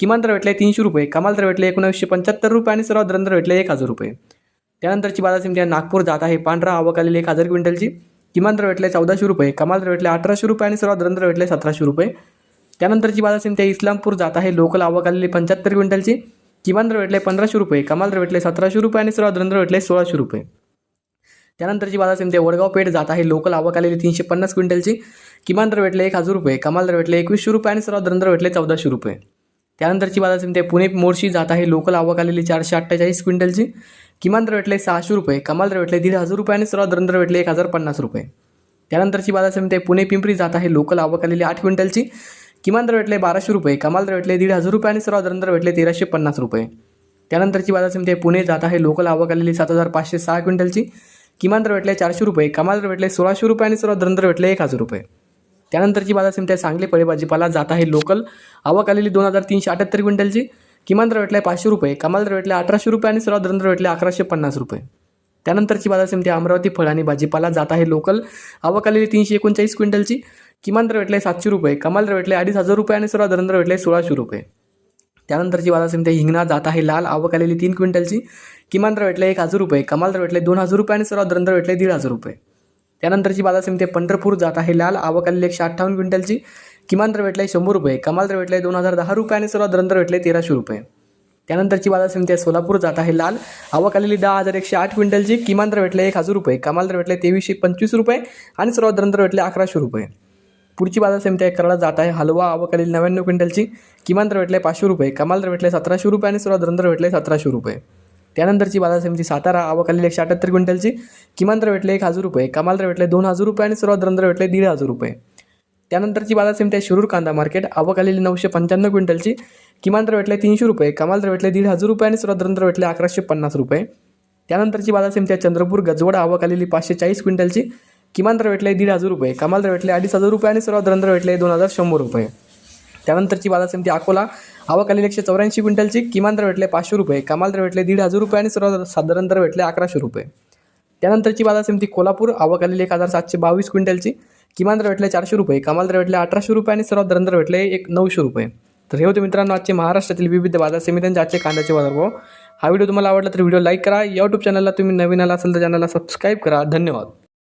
किमान दर भेटले तीनशे रुपये कमाल दर भेटले एकोणीसशे पंच्याहत्तर रुपये आणि सर्वात दर भेटले एक हजार रुपये. त्यानंतरची बाजार समिती नागपूर जात आहे. पांढरा आवक आलेली एक हजार क्विंटलची. किमान दर भेटले चौदाशे रुपये कमाल दर भेटले अठराशे रुपये आणि सर्वात दर भेटले सतराशे रुपये. त्यानंतरची बाजार समिती इस्लामपूर जात आहे. लोकल आवक आलेली पंच्याहत्तर क्विंटलची. किमान दर भेटले पंधराशे रुपये कमाल दर भेटले सतराशे रुपये आणि सर्वात दर भेटले सोळाशे रुपये. त्यानंतरची बाजार समिती वडगाव पेठ जात आहे. लोकल आवक आलेली तीनशे पन्नास क्विंटलची. किमान दर भेटले एक हजार रुपये कमाल दर भेटले एकवीसशे रुपये आणि सर्वात दर भेटले चौदाशे रुपये. त्यानंतरची बाजार समिती आहे. पुणे मोर्शी जात आहे. लोकल आवक आलेली चारशे अठ्ठेचाळीस क्विंटलची. किमान दर भेटले सहाशे रुपये. कमाल दर भेटले दीड हजार रुपये आणि सर्वात दर भेटले एक हजार पन्नास रुपये. त्यानंतरची बाजार समिती आहे. पुणे पिंपरी जात आहे. लोकल आवक आलेली आठ क्विंटलची. किमान दर भेटले बाराशे रुपये. कमाल दर भेटले दीड हजार रुपये आणि सर्वात दर भेटले तेराशे पन्नास रुपये. त्यानंतरची बाजार समिती आहे. पुणे जात आहे. लोकल आवक आलेली सात हजार पाचशे सहा क्विंटलची. किमान दर भेटले चारशे रुपये. कमाल दर भेटले सोळाशे रुपये आणि सर्वात दर भेटले एक हजार रुपये. त्यानंतरची बाजार समिती आहे सांगली फळे भाजीपाला जात आहे लोकल. आवक आलेली दोन हजार तीनशे अठ्याहत्तर क्विंटलची. किमान दर आहे पाचशे रुपये. कमाल दर भेटला अठराशे रुपये आणि सर्वात दर भेटले अकराशे पन्नास रुपये. त्यानंतरची बाजार समिती आहे अमरावती फळ आणि भाजीपाला जात आहे लोकल. आवक आलेली तीनशे एकोणचाळीस क्विंटलची. किमान दर भेटले सातशे रुपये. कमाल दर भेटले अडीच हजार रुपये आणि सर्वात दर भेटले सोळाशे रुपये. त्यानंतरची बाजार समिती हिंगणा जात आहे लाल. आवक आलेली तीन क्विंटलची. किमान दर भेटले एक हजार रुपये. कमाल दर भेटले दोन हजार रुपये आणि सर्वात दर भेटले दीड हजार रुपये. त्यानंतरची बाजार समिती आहे पंढरपूर जात आहे. लाल आवक आलेली एकशे अठ्ठावन्न क्विंटलची. किमान दर भेटले शंभर रुपये. कमाल दर भेटले दोन हजार दहा रुपये आणि सर्वात दर भेटले तेराशे रुपये. त्यानंतरची बाजार समिती आहे सोलापूर जात आहे. लाल आवक आलेली दहा हजार एकशे आठ क्विंटलची. किमान दर भेटले एक हजार रुपये. कमाल दर भेटले तेवीसशे पंचवीस रुपये आणि सर्वात दर भेटले अकराशे रुपये. पुढची बाजार समिती आहे कराडा जात आहे. हलवा आवक आलेली नव्याण्णव क्विंटलची. किमान दर भेटले पाचशे रुपये. कमाल दर भेटले सतराशे रुपये आणि सर्वात दर भेटले सतराशे रुपये. त्यानंतरची बाजार समिती सातारा आवक एकशे अठ्याहत्तर क्विंटलची. किमान दर भेटले एक हजार रुपये कमाल दर भेटले दोन हजार रुपये आणि सर्वात दर भेटले दीड हजार रुपये. त्यानंतरची बाजार समिती आहे शिरूर कांदा मार्केट आवक आलेली नऊशे पंच्याण्णव क्विंटलची. किमान दर भेटले तीनशे रुपये कमाल दर भेटले दीड हजार रुपये आणि सर्वात दर भेटले अकराशे पन्नास रुपये. त्यानंतरची बाजार समिती आहे चंद्रपूर गजवड आवक आलेली पाचशे चाळीस क्विंटलची. किमान दर भेटले दीड हजार रुपये कमाल दर भेटले अडीच हजार रुपये आणि सर्वात दर भेटले दोन हजार शंभर रुपये. त्यानंतरची बाजार समिती अकोला. आवक आलेली एकशे चौऱ्याऐंशी क्विंटलची किमान दर भेटले पाचशे रुपये कमाल दर भेटले दीड हजार रुपये आणि सर्व साधारण दर भेटले अकराशे रुपये. त्यानंतरची बाजार समिती कोल्हापूर आवक आलेली एक हजार सातशे बावीस क्विंटलची किमान दर भेटले चारशे रुपये कमाल दर भेटले अठराशे रुपये आणि सर्व दरंदर भेटले एक नऊशे रुपये. तर हे होते मित्रांनो आजचे महाराष्ट्रातील विविध बाजार समित्यांचे आजचे कांद्याचे बाजारभाव. हा व्हिडिओ तुम्हाला आवडला तर व्हिडिओ लाईक करा. यूट्यूब चॅनलला तुम्ही नवीन आला असेल तर चॅनलला सबस्क्राईब करा. धन्यवाद.